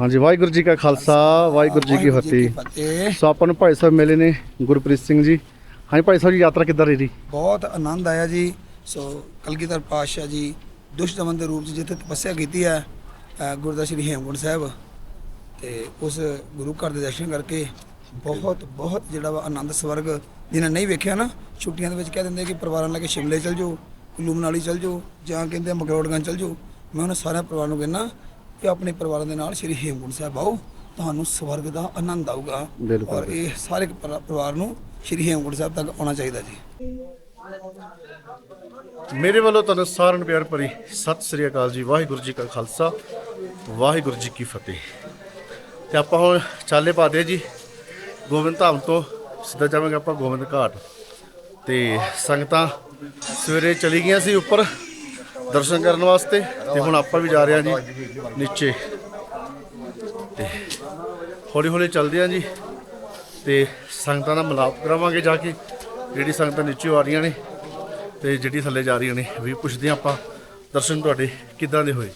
ਹਾਂਜੀ ਵਾਹਿਗੁਰੂ ਜੀ ਕਾ ਖਾਲਸਾ ਵਾਹਿਗੁਰੂ ਜੀ ਕੀ ਫਤਿਹ। ਸੋ ਆਪਾਂ ਨੂੰ ਭਾਈ ਸਾਹਿਬ ਮਿਲੇ ਨੇ ਗੁਰਪ੍ਰੀਤ ਸਿੰਘ ਜੀ। ਹਾਂਜੀ ਭਾਈ ਸਾਹਿਬ ਜੀ ਯਾਤਰਾ ਕਿੱਦਾਂ ਰਹੀ ਜੀ? ਬਹੁਤ ਆਨੰਦ ਆਇਆ ਜੀ। ਸੋ ਕਲਗੀਧਰ ਪਾਤਸ਼ਾਹ ਜੀ ਦੁਸ਼ਮਨ ਦੇ ਰੂਪ 'ਚ ਜਿੱਥੇ ਤਪੱਸਿਆ ਕੀਤੀ ਹੈ ਅ, ਗੁਰਦੁਆਰਾ ਸ਼੍ਰੀ ਹੇਮਕੁੰਟ ਸਾਹਿਬ ਤੇ ਉਸ ਗੁਰੂ ਘਰ ਦੇ ਦਰਸ਼ਨ ਕਰਕੇ ਬਹੁਤ ਬਹੁਤ ਜਿਹੜਾ ਵਾ ਆਨੰਦ ਸਵਰਗ ਜਿਹਨੇ ਨਹੀਂ ਵੇਖਿਆ ਨਾ ਛੁੱਟੀਆਂ ਦੇ ਵਿੱਚ ਕਹਿ ਦਿੰਦੇ ਕਿ ਪਰਿਵਾਰਾਂ ਲੈ ਕੇ ਸ਼ਿਮਲੇ ਚਲ ਜਾਓ ਕੁੱਲੂ ਮਨਾਲੀ ਚਲ ਜਾਓ ਜਾਂ ਕਹਿੰਦੇ ਮਕਰੋੜਗੰਜ ਚਲ ਜਾਓ। ਮੈਂ ਉਹਨਾਂ ਸਾਰਿਆਂ ਪਰਿਵਾਰ ਨੂੰ ਕਹਿੰਦਾ ਕਿ ਆਪਣੇ ਪਰਿਵਾਰਾਂ ਦੇ ਨਾਲ ਸ਼੍ਰੀ ਹੇਮਕੁੰਟ ਸਾਹਿਬ ਆਓ ਤੁਹਾਨੂੰ ਸਵਰਗ ਦਾ ਆਨੰਦ ਆਊਗਾ। ਬਿਲਕੁਲ। ਔਰ ਇਹ ਸਾਰੇ ਪਰਿ- ਪਰਿਵਾਰ ਨੂੰ ਸ਼੍ਰੀ ਹੇਮਕੁੰਟ ਸਾਹਿਬ ਤੱਕ ਆਉਣਾ ਚਾਹੀਦਾ ਜੀ। ਮੇਰੇ ਵੱਲੋਂ ਤੁਹਾਨੂੰ ਸਾਰਿਆਂ ਨੂੰ ਪਿਆਰ ਭਰੀ ਸਤਿ ਸ੍ਰੀ ਅਕਾਲ ਜੀ। ਵਾਹਿਗੁਰੂ ਜੀ ਕਾ ਖਾਲਸਾ ਵਾਹਿਗੁਰੂ ਜੀ ਕੀ ਫਤਿਹ। ਤੇ ਆਪਾਂ ਹੁਣ ਚਾਲੇ ਪਾਦੇ ਜੀ। ਗੋਬਿੰਦ ਧਾਮ ਤੋਂ ਸਿੱਧਾ ਜਾਵਾਂਗੇ ਆਪਾਂ ਗੋਬਿੰਦ ਘਾਟ। ਤੇ ਸੰਗਤਾਂ ਸਵੇਰੇ ਚਲੀ ਗਈਆਂ ਸੀ ਉੱਪਰ। ਦਰਸ਼ਨ ਕਰਨ ਵਾਸਤੇ ਤੇ ਹੁਣ ਆਪਾਂ ਵੀ ਜਾ ਰਹੇ ਹਾਂ ਜੀ ਨੀਚੇ। ਤੇ ਹੌਲੀ ਹੌਲੀ ਚੱਲਦੇ ਹਾਂ ਜੀ ਤੇ ਸੰਗਤਾਂ ਦਾ ਮਿਲਾਪ ਕਰਾਵਾਂਗੇ ਜਾ ਕੇ। ਜਿਹੜੀ ਸੰਗਤਾਂ ਨੀਚੇ ਆ ਰਹੀਆਂ ਨੇ ਤੇ ਜਿਹੜੀ ਥੱਲੇ ਜਾ ਰਹੀਆਂ ਨੇ ਵੀ ਪੁੱਛਦੇ ਹਾਂ ਆਪਾਂ ਦਰਸ਼ਨ ਤੁਹਾਡੇ ਕਿੱਦਾਂ ਦੇ ਹੋਏ।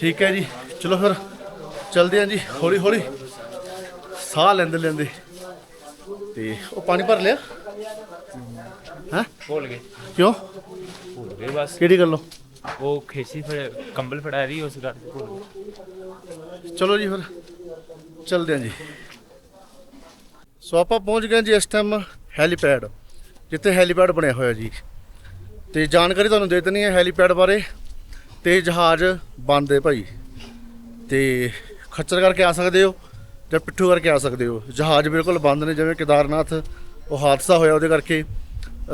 ਠੀਕ ਹੈ ਜੀ ਚਲੋ ਫਿਰ ਚਲਦੇ ਹਾਂ ਜੀ ਹੌਲੀ ਹੌਲੀ। ਸਾਹ ਲੈਂਦੇ ਲੈਂਦੇ। ਤੇ ਉਹ ਪਾਣੀ ਭਰ ਲਿਆ? ਹਾਂ? ਭੁੱਲ ਗਏ। ਕਿਉਂ? ਭੁੱਲ ਗਏ ਬਸ। ਕਿਹੜੀ ਗੱਲੋਂ? ਉਹ ਖੇਸੀ ਫੜ ਕੰਬਲ ਫੜਾ ਰਹੀ ਉਸ ਕਰਕੇ ਭੁੱਲ ਗਏ। ਚਲੋ ਜੀ ਫਿਰ ਚਲਦੇ ਹਾਂ ਜੀ। ਸੋ ਆਪਾਂ ਪਹੁੰਚ ਗਏ ਜੀ ਇਸ ਟਾਈਮ ਹੈਲੀਪੈਡ ਜਿੱਥੇ ਹੈਲੀਪੈਡ ਬਣਿਆ ਹੋਇਆ ਜੀ। ਤੇ ਜਾਣਕਾਰੀ ਤੁਹਾਨੂੰ ਦੇ ਦਿੰਨੀ ਹੈ ਹੈਲੀਪੈਡ ਬਾਰੇ। ਤੇ ਜਹਾਜ਼ ਬੰਦ ਭਾਈ। ਤੇ ਖੱਚਰ ਕਰਕੇ ਆ ਸਕਦੇ ਹੋ ਜਾਂ ਪਿੱਠੂ ਕਰਕੇ ਆ ਸਕਦੇ ਹੋ। ਜਹਾਜ਼ ਬਿਲਕੁਲ ਬੰਦ ਨੇ ਜਿਵੇਂ ਕੇਦਾਰਨਾਥ ਉਹ ਹਾਦਸਾ ਹੋਇਆ ਉਹਦੇ ਕਰਕੇ।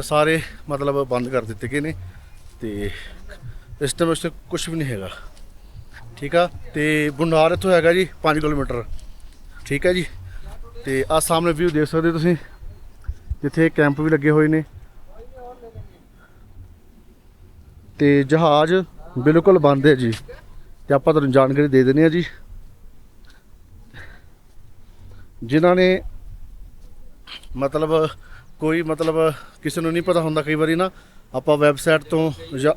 ਸਾਰੇ ਮਤਲਬ ਬੰਦ ਕਰ ਦਿੱਤੇ ਗਏ ਨੇ ਤੇ ਇਸ ਟਾਈਮ ਉਸ ਕੁਝ ਵੀ ਨਹੀਂ ਹੈਗਾ। ਠੀਕ ਆ? ਤੇ ਬੁੰਡਾਰ ਇੱਥੋਂ ਹੈਗਾ ਜੀ 5 ਕਿਲੋਮੀਟਰ। ਠੀਕ ਹੈ ਜੀ? ਤੇ ਆ ਸਾਹਮਣੇ ਵਿਊ ਦੇਖ ਸਕਦੇ ਹੋ ਤੁਸੀਂ, ਜਿੱਥੇ ਕੈਂਪ ਵੀ ਲੱਗੇ ਹੋਏ ਨੇ। ਤੇ ਜਹਾਜ਼ ਬਿਲਕੁਲ ਬੰਦ ਹੈ ਜੀ। ਤੇ ਆਪਾਂ ਤੁਹਾਨੂੰ ਜਾਣਕਾਰੀ ਦੇ ਦਿੰਦੇ ਆ ਜੀ। ਜਿਨ੍ਹਾਂ ਨੇ ਮਤਲਬ ਕੋਈ ਮਤਲਬ ਕਿਸੇ ਨੂੰ ਨਹੀਂ ਪਤਾ ਹੁੰਦਾ ਕਈ ਵਾਰੀ ਨਾ, ਆਪਾਂ ਵੈਬਸਾਈਟ ਤੋਂ ਜਾਂ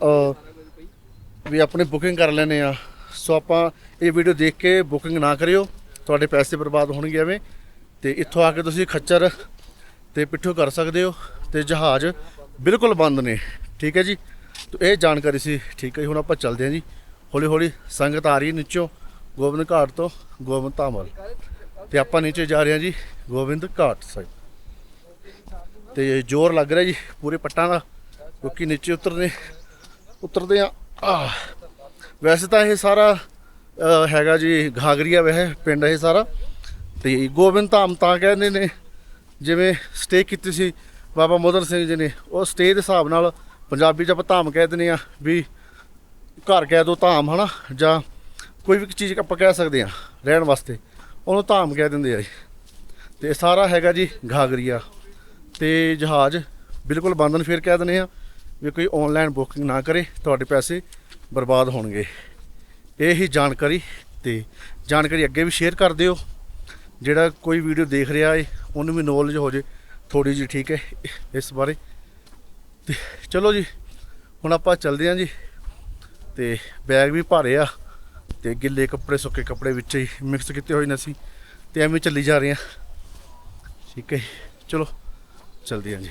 ਵੀ ਆਪਣੇ ਬੁਕਿੰਗ ਕਰ ਲੈਨੇ ਆ ਸੋ ਆਪਾਂ ਇਹ ਵੀਡੀਓ ਦੇਖ ਕੇ ਬੁਕਿੰਗ ਨਾ ਕਰਿਓ, ਤੁਹਾਡੇ ਪੈਸੇ ਬਰਬਾਦ ਹੋਣਗੇ ਐਵੇਂ। ਤੇ ਇੱਥੋਂ ਆ ਕੇ ਤੁਸੀਂ ਖੱਚਰ ਤੇ ਪਿੱਠੂ ਕਰ ਸਕਦੇ ਹੋ ਤੇ ਜਹਾਜ਼ ਬਿਲਕੁਲ ਬੰਦ ਨੇ, ਠੀਕ ਹੈ ਜੀ? ਤੇ ਇਹ ਜਾਣਕਾਰੀ ਸੀ, ਠੀਕ ਹੈ ਜੀ, ਹੁਣ ਆਪਾਂ ਚੱਲਦੇ ਹਾਂ ਜੀ। ਹੌਲੀ ਹੌਲੀ ਸੰਗਤ ਆ ਰਹੀ ਹੈ ਨੀਚੋਂ, ਗੋਬਿੰਦ ਘਾਟ ਤੋਂ ਗੋਬਿੰਦ ਧਾਮਲ ਵੱਲ। ਤੇ ਆਪਾਂ ਨੀਚੇ ਜਾ ਰਹੇ ਹਾਂ ਜੀ, ਗੋਬਿੰਦ ਘਾਟ ਸਾਹਿਬ ਤੇ ਜ਼ੋਰ ਲੱਗ ਰਿਹਾ ਜੀ ਪੂਰੇ ਪੱਟਾਂ ਦਾ, ਕਿਉਂਕਿ ਨੀਚੇ ਉਤਰਨੇ, ਉਤਰਦੇ ਆ। ਵੈਸੇ ਤਾਂ ਇਹ ਸਾਰਾ ਹੈਗਾ ਜੀ ਘਾਗਰੀਆ ਵਹਿ ਪਿੰਡ ਇਹ ਸਾਰਾ। ਤੇ ਗੋਬਿੰਦ ਧਾਮ ਤਾਂ ਕਹਿੰਦੇ ਨੇ, ਜਿਵੇਂ ਸਟੇ ਕੀਤੀ ਸੀ ਬਾਬਾ ਮੋਦਰ ਸਿੰਘ ਜੀ ਨੇ, ਉਹ ਸਟੇ ਦੇ ਹਿਸਾਬ ਨਾਲ ਪੰਜਾਬੀ ਚ ਆਪਾਂ ਧਾਮ ਕਹਿ ਦਿੰਦੇ ਆ ਵੀ ਘਰ ਕਹਿ ਦੋ ਧਾਮ, ਹਨਾ? ਜਾਂ ਕੋਈ ਵੀ ਚੀਜ਼ ਆਪਾਂ ਕਹਿ ਸਕਦੇ ਆ ਰਹਿਣ ਵਾਸਤੇ, ਉਹਨੂੰ ਧਾਮ ਕਹਿ ਦਿੰਦੇ ਆ ਜੀ। ਤੇ ਸਾਰਾ ਹੈਗਾ ਜੀ ਘਾਗਰੀਆ। ਤੇ ਜਹਾਜ਼ ਬਿਲਕੁਲ ਬੰਦ ਨੂੰ ਫਿਰ ਕਹਿ ਦਿੰਦੇ ਆ ਵੀ ਕੋਈ ਆਨਲਾਈਨ ਬੁਕਿੰਗ ਨਾ ਕਰੇ ਤੁਹਾਡੇ ਪੈਸੇ ਬਰਬਾਦ ਹੋਣਗੇ। ਇਹ ਹੀ ਜਾਣਕਾਰੀ ਤੇ ਜਾਣਕਾਰੀ ਅੱਗੇ ਵੀ ਸ਼ੇਅਰ ਕਰ ਦਿਓ। ਜਿਹੜਾ ਕੋਈ ਵੀਡੀਓ ਦੇਖ ਰਿਹਾ ਏ ਉਹਨੂੰ ਵੀ ਨੌਲੇਜ ਹੋ ਜੇ ਥੋੜੀ ਜੀ ਠੀਕ ਹੈ ਇਸ ਬਾਰੇ। ਤੇ ਚਲੋ ਜੀ ਹੁਣ ਆਪਾਂ ਚੱਲਦੇ ਹਾਂ ਜੀ। ਤੇ ਬੈਗ ਵੀ ਭਾਰੇ ਆ ਤੇ ਗਿੱਲੇ ਕੱਪੜੇ ਸੁੱਕੇ ਕੱਪੜੇ ਵਿੱਚ ਹੀ ਮਿਕਸ ਕੀਤੇ ਹੋਏ ਨੇ ਅਸੀਂ ਤੇ ਐਵੇਂ ਚੱਲੀ ਜਾ ਰਹੇ ਹਾਂ ਠੀਕ ਹੈ ਜੀ, ਚਲੋ। ਚਲਦੀ ਹਾਂ ਜੀ।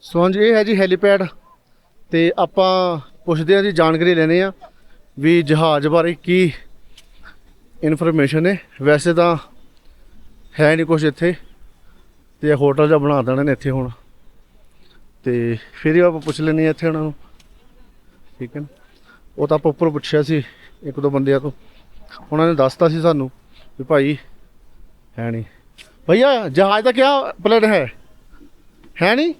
ਸੋ ਜੀ, ਇਹ ਹੈ ਜੀ ਹੈਲੀਪੈਡ ਤੇ ਆਪਾਂ ਪੁੱਛਦੇ ਹਾਂ ਜੀ, ਜਾਣਕਾਰੀ ਲੈਣੇ ਆ ਵੀ ਜਹਾਜ਼ ਬਾਰੇ ਕੀ ਇਨਫੋਰਮੇਸ਼ਨ ਹੈ ਵੈਸੇ ਤਾਂ ਹੈ ਨਹੀਂ ਕੁਝ ਇੱਥੇ ਤੇ ਹੋਟਲ ਜਾਂ ਬਣਾ ਦੇਣਾ ਨੇ ਇੱਥੇ ਹੁਣ। ਤੇ ਫਿਰ ਹੀ ਆਪਾਂ ਪੁੱਛ ਲੈਣੇ ਆ ਇੱਥੇ ਉਹਨਾਂ ਨੂੰ। ਠੀਕ ਹੈ ਉਹ ਤਾਂ ਆਪਾਂ ਉੱਪਰ ਪੁੱਛਿਆ ਸੀ ਇੱਕ ਦੋ ਬੰਦਿਆਂ ਤੋਂ। ਉਹਨਾਂ ਨੇ ਦੱਸਤਾ ਸੀ ਸਾਨੂੰ ਵੀ ਭਾਈ ਹੈ ਨਹੀਂ। ਭਈਆ ਜਹਾਜ਼ ਦਾ ਕੀ ਪਲਾਨ ਹੈ है नहीं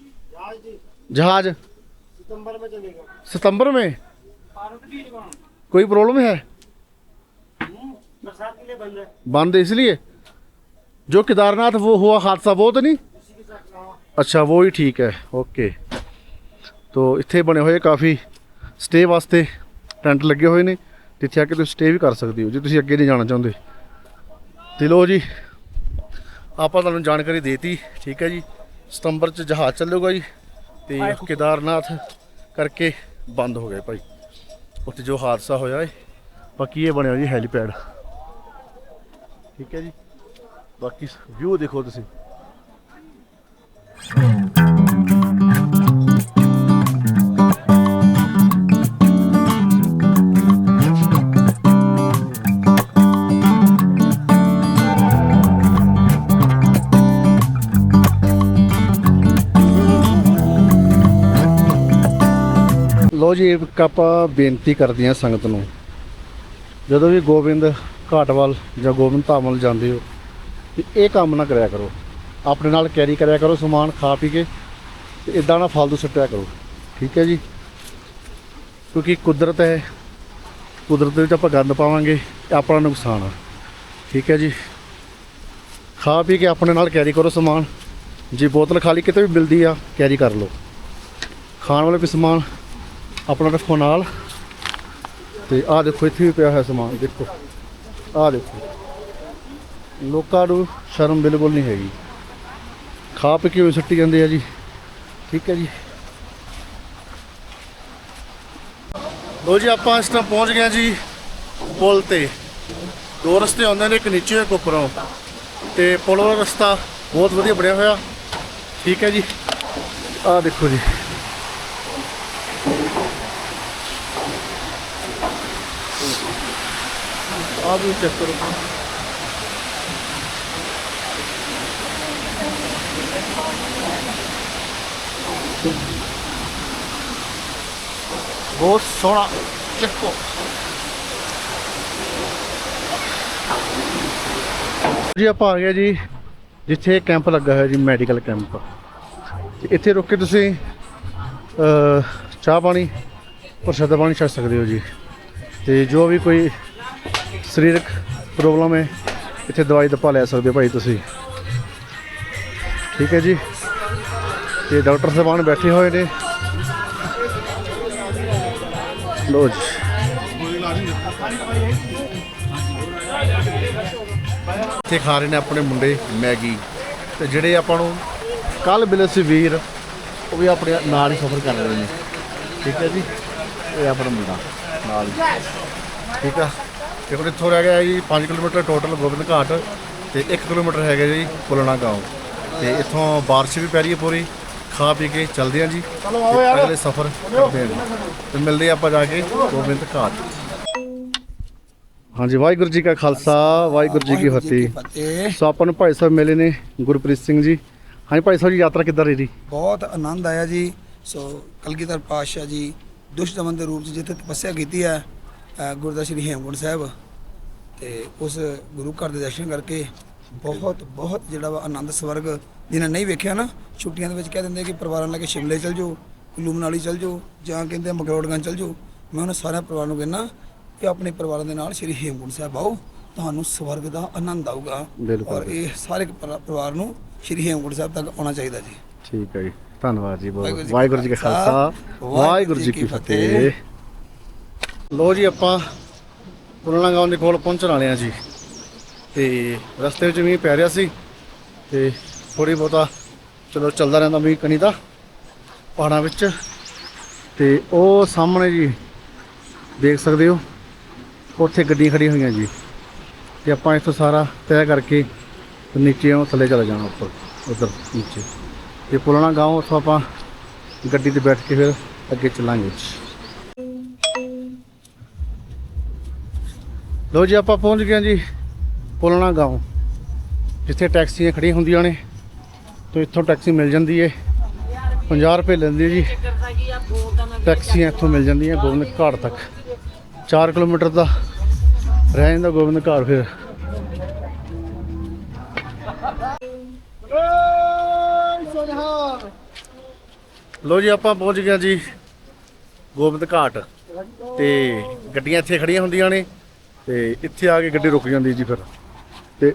जहाज सितंबर में चलेगा सितंबर में कोई प्रॉब्लम है बरसात के लिए बंद है बंद है इसलिए जो केदारनाथ वो हुआ हादसा वो तो नहीं अच्छा वो ही ठीक है ਓਕੇ ਤੋ ਇੱਥੇ ਬਣੇ ਹੋਏ ਕਾਫੀ ਸਟੇ ਵਾਸਤੇ ਟੈਂਟ ਲੱਗੇ ਹੋਏ ਨੇ ਜਿੱਥੇ ਆ ਕੇ ਤੁਸੀਂ ਸਟੇ ਵੀ ਕਰ ਸਕਦੇ ਹੋ ਜੇ ਤੁਸੀਂ ਅੱਗੇ ਨਹੀਂ ਜਾਣਾ ਚਾਹੁੰਦੇ ਤੇ ਲੋ ਜੀ ਆਪਾਂ ਤੁਹਾਨੂੰ ਜਾਣਕਾਰੀ ਦੇਤੀ ਠੀਕ ਹੈ ਜੀ। ਸਤੰਬਰ ਚ ਜਹਾਜ਼ ਚੱਲੂਗਾ ਜੀ ਤੇ ਕੇਦਾਰਨਾਥ ਕਰਕੇ ਬੰਦ ਹੋ ਗਏ ਭਾਈ। ਉੱਥੇ ਜੋ ਹਾਦਸਾ ਹੋਇਆ ਏ ਬਾਕੀ ਇਹ ਬਣਿਆ ਜੀ ਹੈਲੀਪੈਡ। ਠੀਕ ਹੈ ਜੀ। ਬਾਕੀ ਵਿਊ ਦੇਖੋ ਤੁਸੀਂ। ਲੋ ਜੀ, ਇੱਕ ਆਪਾਂ ਬੇਨਤੀ ਕਰਦੇ ਹਾਂ ਸੰਗਤ ਨੂੰ। ਜਦੋਂ ਵੀ ਗੋਬਿੰਦ ਘਾਟਵਾਲ ਜਾਂ ਗੋਬਿੰਦ ਧਾਮ ਵੱਲ ਜਾਂਦੇ ਹੋ ਤੇ ਇਹ ਕੰਮ ਨਾ ਕਰਿਆ ਕਰੋ। ਆਪਣੇ ਨਾਲ ਕੈਰੀ ਕਰਿਆ ਕਰੋ, ਸਮਾਨ ਖਾ ਪੀ ਕੇ, ਤੇ ਇਦਾਂ ਨਾ ਫालतू ਸੁੱਟਿਆ ਕਰੋ। ਠੀਕ ਹੈ ਜੀ? ਕਿਉਂਕਿ ਕੁਦਰਤ ਹੈ, ਕੁਦਰਤ ਦੇ ਵਿੱਚ ਆਪਾਂ ਗੰਦ ਪਾਵਾਂਗੇ, ਤੇ ਆਪਣਾ ਨੁਕਸਾਨ ਆ। ਠੀਕ ਹੈ ਜੀ? ਖਾ ਪੀ ਕੇ ਆਪਣੇ ਨਾਲ ਕੈਰੀ ਕਰੋ ਸਮਾਨ। ਜੇ ਬੋਤਲ ਖਾਲੀ ਕਿਤੇ ਵੀ ਮਿਲਦੀ ਆ ਕੈਰੀ ਕਰ ਲਓ। ਖਾਣ ਵਾਲੇ ਵੀ ਸਮਾਨ ਆਪਣਾ ਰੱਖੋ ਨਾਲ। ਤੇ ਆਹ ਦੇਖੋ, ਇੱਥੇ ਵੀ ਪਿਆ ਹੋਇਆ ਸਮਾਨ, ਦੇਖੋ। ਆਹ ਦੇਖੋ। ਲੋਕਾਂ ਨੂੰ ਸ਼ਰਮ ਬਿਲਕੁਲ ਨਹੀਂ ਹੈਗੀ। ਖਾ ਪੀ ਕੇ ਵੀ ਸੁੱਟੀ ਜਾਂਦੇ ਆ ਜੀ। ਠੀਕ ਹੈ ਜੀ। ਲੋ ਜੀ, ਆਪਾਂ ਇਸ ਤਰ੍ਹਾਂ ਪਹੁੰਚ ਗਏ ਜੀ ਪੁਲ ਤੇ। ਦੋ ਰਸਤੇ ਆਉਂਦੇ ਨੇ, ਇੱਕ ਨੀਚੇ ਇੱਕ ਉੱਪਰੋਂ। ਤੇ ਪੁਲ ਵਾਲਾ ਰਸਤਾ ਬਹੁਤ ਵਧੀਆ ਬਣਿਆ ਹੋਇਆ। ਠੀਕ ਹੈ ਜੀ। ਆਹ ਦੇਖੋ ਜੀ। ਆਹ ਵੀ ਚੈੱਕ ਕਰੋ। ਬਹੁਤ ਸੋਹਣਾ ਚੱਕੋ ਜੀ, ਆਪਾਂ ਆ ਗਏ ਜੀ, ਜਿੱਥੇ ਕੈਂਪ ਲੱਗਾ ਹੋਇਆ ਜੀ ਮੈਡੀਕਲ ਕੈਂਪ ਇੱਥੇ ਰੁਕ ਕੇ ਤੁਸੀਂ ਚਾਹ ਪਾਣੀ, ਪ੍ਰਸ਼ਾਦਾ ਪਾਣੀ ਛਕ ਸਕਦੇ ਹੋ ਜੀ। ਤੇ ਜੋ ਵੀ ਕੋਈ ਸਰੀਰਕ ਪ੍ਰੋਬਲਮ ਹੈ, ਇੱਥੇ ਦਵਾਈ ਦੱਪਾ ਲੈ ਸਕਦੇ ਹੋ ਭਾਈ ਤੁਸੀਂ। ਠੀਕ ਹੈ ਜੀ। ਤੇ ਡਾਕਟਰ ਸਾਹਿਬਾਨ ਬੈਠੇ ਹੋਏ ਨੇ। ਲੋ ਜੀ। ਇੱਥੇ ਖਾ ਰਹੇ ਨੇ ਆਪਣੇ ਮੁੰਡੇ ਮੈਗੀ। ਤੇ ਜਿਹੜੇ ਆਪਾਂ ਨੂੰ ਕੱਲ ਮਿਲੇ ਸੀ ਵੀਰ, ਉਹ ਵੀ ਆਪਣੇ ਨਾਲ ਹੀ ਸਫ਼ਰ ਕਰ ਰਹੇ ਨੇ। ਠੀਕ ਹੈ ਜੀ। ਇਹ ਆਪਣਾ ਮੁੰਡਾ, ਨਾਲ ਠੀਕ ਆ। ਤੇ ਹੁਣ ਇੱਥੋਂ ਰਹਿ ਗਿਆ ਜੀ 5 ਕਿਲੋਮੀਟਰ ਟੋਟਲ ਗੋਬਿੰਦ ਘਾਟ ਤੇ 1 ਕਿਲੋਮੀਟਰ ਹੈਗਾ ਜੀ ਪੁਲਣਾ ਗਾਉਂ। ਤੇ ਇੱਥੋਂ ਬਾਰਿਸ਼ ਵੀ ਪੈ ਰਹੀ ਹੈ ਪੂਰੀ ਖਾ ਪੀ ਕੇ ਚੱਲਦੇ ਹਾਂ ਜੀ। ਤੇ ਅਗਲੇ ਸਫ਼ਰ ਕਰਦੇ ਜੀ। ਤੇ ਮਿਲਦੇ ਆਪਾਂ ਜਾ ਕੇ ਗੋਬਿੰਦ ਘਾਟ। ਹਾਂਜੀ ਵਾਹਿਗੁਰੂ ਜੀ ਕਾ ਖਾਲਸਾ ਵਾਹਿਗੁਰੂ ਜੀ ਕੀ ਫਤਿਹ। ਫਤਿਹ। ਸੋ ਆਪਾਂ ਨੂੰ ਭਾਈ ਸਾਹਿਬ ਮਿਲੇ ਨੇ ਗੁਰਪ੍ਰੀਤ ਸਿੰਘ ਜੀ। ਹਾਂਜੀ ਭਾਈ ਸਾਹਿਬ ਜੀ ਯਾਤਰਾ ਕਿੱਦਾਂ ਰਹੀ ਜੀ? ਬਹੁਤ ਆਨੰਦ ਆਇਆ ਜੀ। ਸੋ ਕਲਗੀਧਰ ਪਾਤਸ਼ਾਹ ਜੀ ਦੁਸ਼ਟ ਦਮਨ ਦੇ ਰੂਪ 'ਚ ਜਿੱਥੇ ਤਪੱਸਿਆ ਕੀਤੀ ਹੈ ਗੁਰਦੁਆਰਾ ਸ਼੍ਰੀ ਹੇਮਕੁੰਟ ਸਾਹਿਬ ਤੇ ਉਸ ਗੁਰੂ ਘਰ ਦੇ ਦਰਸ਼ਨ ਕਰਕੇ ਬਹੁਤ ਬਹੁਤ ਜਿਹੜਾ ਵਾ ਆਨੰਦ ਸਵਰਗ ਜਿਹਨੇ ਨਹੀਂ ਵੇਖਿਆ ਨਾ ਛੁੱਟੀਆਂ ਦੇ ਵਿੱਚ ਕਹਿ ਦਿੰਦੇ ਕਿ ਪਰਿਵਾਰਾਂ ਨਾਲ ਕੇ ਸ਼ਿਮਲੇ ਚਲ ਜਾਓ ਕੁੱਲੂ ਮਨਾਲੀ ਚਲ ਜਾਓ ਜਾਂ ਕਹਿੰਦੇ ਮਗਰੋੜਗੰਜ ਚਲ ਜਾਓ। ਮੈਂ ਉਹਨਾਂ ਸਾਰੇ ਪਰਿਵਾਰ ਨੂੰ ਕਹਿੰਦਾ ਕਿ ਆਪਣੇ ਪਰਿਵਾਰਾਂ ਦੇ ਨਾਲ ਸ਼੍ਰੀ ਹੇਮਕੁੰਟ ਸਾਹਿਬ ਆਓ ਤੁਹਾਨੂੰ ਸਵਰਗ ਦਾ ਆਨੰਦ ਆਊਗਾ। ਔਰ ਇਹ ਸਾਰੇ ਪਰ- ਪਰਿਵਾਰ ਨੂੰ ਸ਼੍ਰੀ ਹੇਮਕੁੰਟ ਸਾਹਿਬ ਤੱਕ ਆਉਣਾ ਚਾਹੀਦਾ ਜੀ। ਠੀਕ ਹੈ ਜੀ। ਧੰਨਵਾਦ ਜੀ ਬਹੁਤ। ਵਾਹਿਗੁਰੂ ਜੀ ਕਾ ਖਾਲਸਾ, ਵਾਹਿਗੁਰੂ ਜੀ ਕੀ ਫਤਿਹ। ਲੋ ਜੀ, ਆਪਾਂ ਪੁਰਾਣਾ ਗਾਉਂ ਦੇ ਕੋਲ ਪਹੁੰਚਣ ਵਾਲੇ ਆ ਜੀ। ਤੇ ਰਸਤੇ ਵਿੱਚ ਮੀਂਹ ਪੈ ਰਿਹਾ ਸੀ ਤੇ ਥੋੜੀ ਬਹੁਤਾ ਚਲੋ ਚੱਲਦਾ ਰਹਿੰਦਾ ਮੀਂਹ ਕਣੀ ਦਾ ਪਹਾੜਾਂ ਵਿੱਚ। ਤੇ ਉਹ ਸਾਹਮਣੇ ਜੀ ਦੇਖ ਸਕਦੇ ਹੋ, ਉੱਥੇ ਗੱਡੀਆਂ ਖੜੀਆਂ ਹੋਈਆਂ ਜੀ। ਤੇ ਆਪਾਂ ਇੱਥੋਂ ਸਾਰਾ ਤੈਅ ਕਰਕੇ ਨੀਚੇ ਉਹ ਥੱਲੇ ਚਲੇ ਜਾਣਾ ਉੱਪਰ, ਉਧਰ ਨੀਚੇ। ਤੇ ਪੁਰਾਣਾ ਗਾਉਂ, ਉੱਥੋਂ ਆਪਾਂ ਗੱਡੀ ਤੇ ਬੈਠ ਕੇ ਫਿਰ ਅੱਗੇ ਚੱਲਾਂਗੇ। ਲੋ ਜੀ ਆਪਾਂ ਪਹੁੰਚ ਗਏ ਹਾਂ ਜੀ ਪੁਰਾਣਾ ਗਾਉਂ ਜਿੱਥੇ ਟੈਕਸੀਆਂ ਖੜੀਆਂ ਹੁੰਦੀਆਂ ਨੇ। ਤੇ ਇੱਥੋਂ ਟੈਕਸੀ ਮਿਲ ਜਾਂਦੀ ਏ। 50 ਰੁਪਏ ਲੈਂਦੀ ਜੀ। ਟੈਕਸੀਆਂ ਇੱਥੋਂ ਮਿਲ ਜਾਂਦੀਆਂ ਗੋਬਿੰਦ ਘਾਟ ਤੱਕ। 4 ਕਿਲੋਮੀਟਰ ਦਾ ਰਹਿ ਜਾਂਦਾ ਗੋਬਿੰਦ ਘਾਟ ਫਿਰ ਲੋ ਜੀ ਆਪਾਂ ਪਹੁੰਚ ਗਏ ਜੀ ਗੋਬਿੰਦ ਘਾਟ ਤੇ ਗੱਡੀਆਂ ਇੱਥੇ ਖੜੀਆਂ ਹੁੰਦੀਆਂ ਨੇ। ਤੇ ਇੱਥੇ ਆ ਕੇ ਗੱਡੀ ਰੁਕ ਜਾਂਦੀ ਜੀ ਫਿਰ। ਤੇ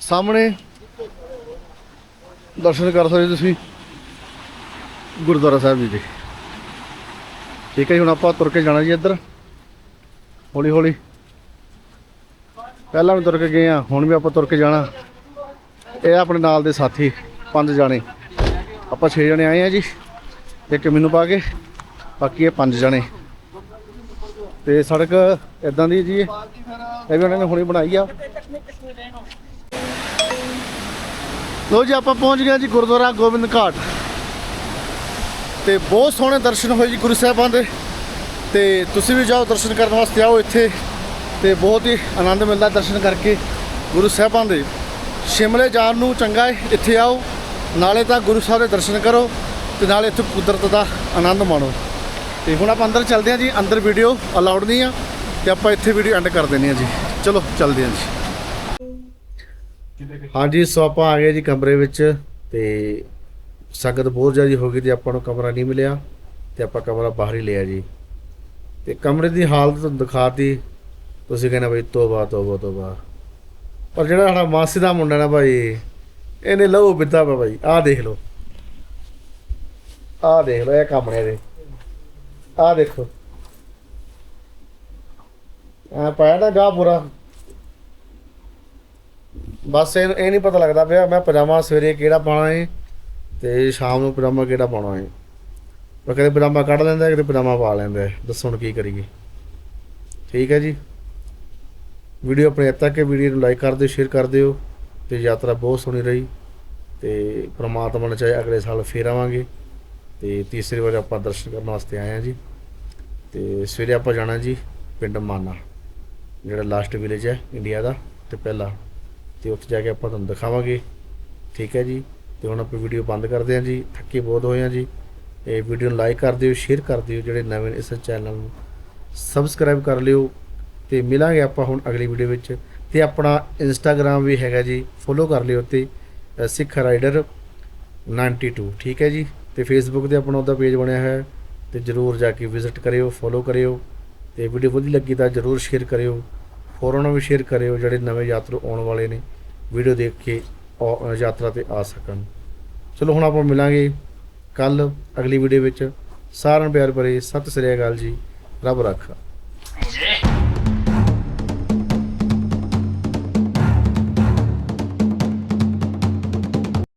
ਸਾਹਮਣੇ ਦਰਸ਼ਨ ਕਰ ਸਕਦੇ ਤੁਸੀਂ, ਗੁਰਦੁਆਰਾ ਸਾਹਿਬ ਜੀ ਦੇ। ਠੀਕ ਹੈ ਜੀ, ਹੁਣ ਆਪਾਂ ਤੁਰ ਕੇ ਜਾਣਾ ਜੀ ਇੱਧਰ। ਹੌਲੀ ਹੌਲੀ ਪਹਿਲਾਂ ਵੀ ਤੁਰ ਕੇ ਗਏ ਆ, ਹੁਣ ਵੀ ਆਪਾਂ ਤੁਰ ਕੇ ਜਾਣਾ। ਇਹ ਆਪਣੇ ਨਾਲ ਦੇ ਸਾਥੀ, ਪੰਜ ਜਾਣੇ। ਆਪਾਂ 6 ਜਣੇ ਆਏ ਆ ਜੀ, ਇੱਕ ਮੈਨੂੰ ਪਾ ਕੇ, ਬਾਕੀ ਇਹ ਪੰਜ ਜਣੇ। ਤੇ ਸੜਕ ਇਦਾਂ ਦੀ ਜੀ, ਇਹ ਵੀ ਉਹਨਾਂ ਨੇ ਹੁਣੇ ਬਣਾਈ ਆ। ਲੋ ਜੀ, ਆਪਾਂ ਪਹੁੰਚ ਗਏ ਜੀ ਗੁਰਦੁਆਰਾ ਗੋਬਿੰਦ ਘਾਟ। ਤੇ ਬਹੁਤ ਸੋਹਣੇ ਦਰਸ਼ਨ ਹੋਏ ਜੀ ਗੁਰੂ ਸਾਹਿਬਾਂ ਦੇ। ਤੇ ਤੁਸੀਂ ਵੀ ਜਾਓ, ਦਰਸ਼ਨ ਕਰਨ ਵਾਸਤੇ ਆਓ ਇੱਥੇ। ਤੇ ਬਹੁਤ ਹੀ ਆਨੰਦ ਮਿਲਦਾ ਦਰਸ਼ਨ ਕਰਕੇ ਗੁਰੂ ਸਾਹਿਬਾਂ ਦੇ। ਸ਼ਿਮਲੇ ਜਾਣ ਨੂੰ ਚੰਗਾ ਹੈ, ਇੱਥੇ ਆਓ। ਨਾਲੇ ਤਾਂ ਗੁਰੂ ਸਾਹਿਬ ਦੇ ਦਰਸ਼ਨ ਕਰੋ ਤੇ ਨਾਲੇ ਇੱਥੇ ਕੁਦਰਤ ਦਾ ਆਨੰਦ ਮਾਣੋ। ਤੇ ਹੁਣ ਆਪਾਂ ਅੰਦਰ ਚੱਲਦੇ ਹਾਂ ਜੀ, ਅੰਦਰ ਵੀਡੀਓ ਅਲਾਉਡ ਨਹੀਂ ਆ ਤੇ ਆਪਾਂ ਇੱਥੇ ਵੀਡੀਓ ਐਂਡ ਕਰ ਦਿੰਦੇ ਹਾਂ ਜੀ। ਚਲੋ, ਚੱਲਦੇ ਹਾਂ ਜੀ। ਹਾਂਜੀ, ਸੋ ਆਪਾਂ ਆ ਗਏ ਜੀ ਕਮਰੇ ਵਿੱਚ ਤੇ ਸੰਗਤ ਬਹੁਤ ਜ਼ਿਆਦਾ ਹੋ ਗਈ ਤੇ ਆਪਾਂ ਨੂੰ ਕਮਰਾ ਨਹੀਂ ਮਿਲਿਆ ਤੇ ਆਪਾਂ ਕਮਰਾ ਬਾਹਰ ਹੀ ਲਿਆ ਜੀ। ਤੇ ਕਮਰੇ ਦੀ ਹਾਲਤ ਤੁਹਾਨੂੰ ਦਿਖਾਤੀ, ਤੁਸੀਂ ਕਹਿੰਦੇ ਬਈ ਤੋਬਾ ਤੋਬਾ ਤੋਬਾ। ਪਰ ਜਿਹੜਾ ਸਾਡਾ ਮਾਸੀ ਦਾ ਮੁੰਡਾ ਨਾ ਭਾਈ ਇਹਨੇ ਲਹੂ ਪਿੱਤਾ ਵਾ ਭਾਈ ਆਹ ਦੇਖ ਲਓ। ਆਹ ਦੇਖ ਲਓ, ਇਹ ਕੰਮ ਨੇ ਇਹਦੇ। ਆਹ ਦੇਖੋ। ਆ ਪਾਇਆ ਨਾ ਗਾ ਪੂਰਾ। ਬਸ ਇਹ ਇਹ ਨਹੀਂ ਪਤਾ ਲੱਗਦਾ ਪਿਆ ਮੈਂ ਪਜਾਮਾ ਸਵੇਰੇ ਕਿਹੜਾ ਪਾਉਣਾ ਹੈ ਤੇ ਸ਼ਾਮ ਨੂੰ ਪਜਾਮਾ ਕਿਹੜਾ ਪਾਉਣਾ ਹੈ ਮੈਂ ਕਦੇ ਪਜਾਮਾ ਕੱਢ ਲੈਂਦਾ, ਕਦੇ ਪਜਾਮਾ ਪਾ ਲੈਂਦਾ ਦੱਸੋ ਹੁਣ ਕੀ ਕਰੀਏ। ਠੀਕ ਹੈ ਜੀ। ਵੀਡੀਓ ਆਪਣੇ ਇੱਥੇ ਤੱਕ ਹੈ। ਵੀਡੀਓ ਨੂੰ ਲਾਈਕ ਕਰ ਦਿਓ ਸ਼ੇਅਰ ਕਰ ਦਿਓ ਤੇ ਯਾਤਰਾ ਬਹੁਤ ਸੋਹਣੀ ਰਹੀ ਤੇ ਪ੍ਰਮਾਤਮਾ ਨੇ ਚਾਹੇ ਅਗਲੇ ਸਾਲ ਫੇਰ ਆਵਾਂਗੇ। ਤੇ ਤੀਸਰੀ ਵਾਰ ਆਪਾਂ ਦਰਸ਼ਨ ਕਰਨ ਵਾਸਤੇ ਆਏ ਹਾਂ ਜੀ। ਤੇ ਸਵੇਰੇ ਆਪਾਂ ਜਾਣਾ ਜੀ ਪਿੰਡ ਮਾਨਾ, ਜਿਹੜਾ ਲਾਸਟ ਵਿਲੇਜ ਹੈ ਇੰਡੀਆ ਦਾ। ਤੇ ਪਹਿਲਾ ਤੇ ਉੱਥੇ ਜਾ ਕੇ ਆਪਾਂ ਤੁਹਾਨੂੰ ਦਿਖਾਵਾਂਗੇ। ਠੀਕ ਹੈ ਜੀ। ਤੇ ਹੁਣ ਆਪਾਂ ਵੀਡੀਓ ਬੰਦ ਕਰਦੇ ਹਾਂ ਜੀ। ਥੱਕੇ ਬਹੁਤ ਹੋਏ ਹਾਂ ਜੀ। ਇਹ ਵੀਡੀਓ ਨੂੰ ਲਾਈਕ ਕਰ ਦਿਓ ਸ਼ੇਅਰ ਕਰ ਦਿਓ, ਜਿਹੜੇ ਨਵੇਂ ਇਸ ਚੈਨਲ ਨੂੰ ਸਬਸਕ੍ਰਾਈਬ ਕਰ ਲਿਓ। ਤੇ ਮਿਲਾਂਗੇ ਆਪਾਂ ਹੁਣ ਅਗਲੀ ਵੀਡੀਓ ਵਿੱਚ। ਤੇ ਆਪਣਾ ਇੰਸਟਾਗ੍ਰam ਵੀ ਹੈਗਾ ਜੀ। ਫੋਲੋ ਕਰ ਲਿਓ ਤੇ ਸਿੱਖ ਰਾਈਡਰ 92 ਠੀਕ ਹੈ ਜੀ। ਤੇ ਫੇਸਬੁੱਕ ਤੇ ਆਪਣਾ ਉਹਦਾ ਪੇਜ ਬਣਿਆ ਹੈ ਤੇ ਜਰੂਰ ਜਾ ਕੇ ਵਿਜ਼ਿਟ ਕਰਿਓ ਫੋਲੋ ਕਰਿਓ ਤੇ ਵੀਡੀਓ ਵਧੀਆ ਲੱਗੀ ਤਾਂ ਜਰੂਰ ਸ਼ੇਅਰ ਕਰਿਓ ਹੋਰਾਂ ਨੂੰ ਵੀ ਸ਼ੇਅਰ ਕਰਿਓ ਜਿਹੜੇ ਨਵੇਂ ਯਾਤਰੂ ਆਉਣ ਵਾਲੇ ਨੇ ਵੀਡੀਓ ਦੇਖ ਕੇ ਔ- ਯਾਤਰਾ ਤੇ ਆ ਸਕਣ। ਚਲੋ ਹੁਣ ਆਪਾਂ ਮਿਲਾਂਗੇ ਕੱਲ ਅਗਲੀ ਵੀਡੀਓ ਵਿੱਚ। ਸਾਰਿਆਂ ਨੂੰ ਪਿਆਰ ਭਰੇ, ਸਤਿ ਸ੍ਰੀ ਅਕਾਲ ਜੀ, ਰੱਬ ਰਾਖਾ।